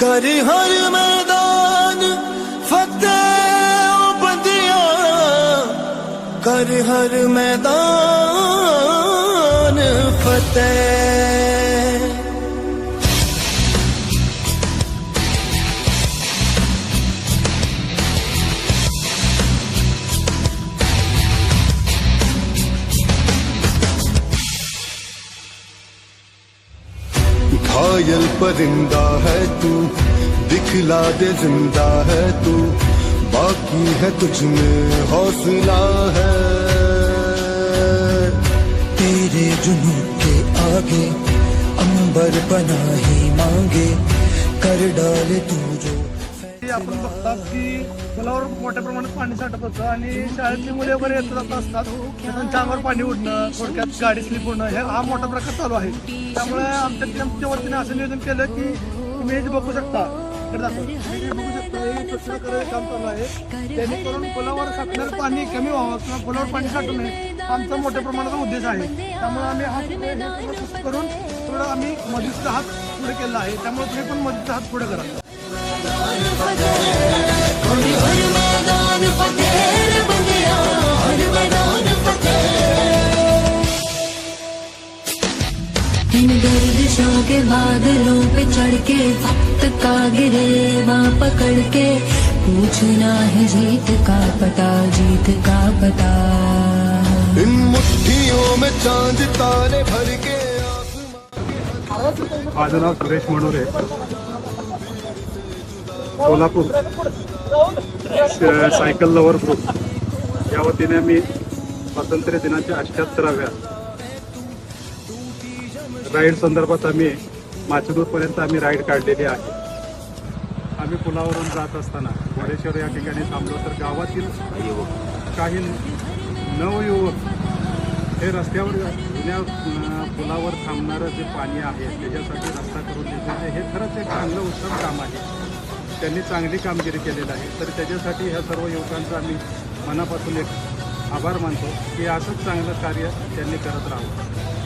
ਕਰ ਹਰ ਮੈਦਾਨ ਫਤਿਹ ਬੰਦਿਆ ਕਰ ਹਰ ਮੈਦਾਨ ਫਤਿਹ घायल परिंदा है तू, दिखला दे ज़िंदा है तू, बाकी है तुझ में हौसला है। तेरे जुनू के आगे अंबर बना ही मांगे, कर डाले तू जो आपण बघतात की पुलावर मोठ्या प्रमाणात पाणी साठत होतं आणि शाळेतली मुले वगैरे येत जात असतात. तर त्यांच्या अंगावर पाणी उडणं थोडक्यात गाडी स्लिप होणं हे हा मोठा प्रकार चालू आहे. त्यामुळे आमच्या टीमच्या वतीने असं नियोजन केलं की तुम्ही हे बघू शकता बघू शकता काम चालू आहे. जेणेकरून पुलावर साठणारं पाणी कमी व्हावं किंवा पुलावर पाणी साठू नये आमचा मोठ्या प्रमाणाचा उद्देश आहे. त्यामुळे आम्ही हा करून थोडं आम्ही मदतीचा हात पुढे केला आहे. त्यामुळे तुम्ही पण मदतीचा हात पुढे करा. के बादलों पे चढ़ के वक्त का गिरे वहाँ पकड़ के पूछना है जीत का पता जीत का पता। इन मुट्ठियों में चांद तारे भर के माझं नाव Suresh Manore Solapur. Cycle lover group या वतीने आम्ही स्वातंत्र्य दिनाच्या अठ्याहत्तराव्या राईड संदर्भात आम्ही माचुरूरपर्यंत आम्ही राईड काढलेली आहे. आम्ही पुलावरून जात असताना घोडेश्वर या ठिकाणी थांबलो तर गावातील काही नवयुवक हे रस्त्यावर जुन्या पुलावर थांबणारं जे पाणी आहे त्याच्यासाठी रस्ता करून देण्याचे हे खरंच एक चांगलं उत्तम काम आहे. त्यांनी चांगली कामगिरी केलेली आहे. तर त्याच्यासाठी ह्या सर्व युवकांचा आम्ही मनापासून एक आभार मानतो की असंच चांगलं कार्य त्यांनी करत राहावं.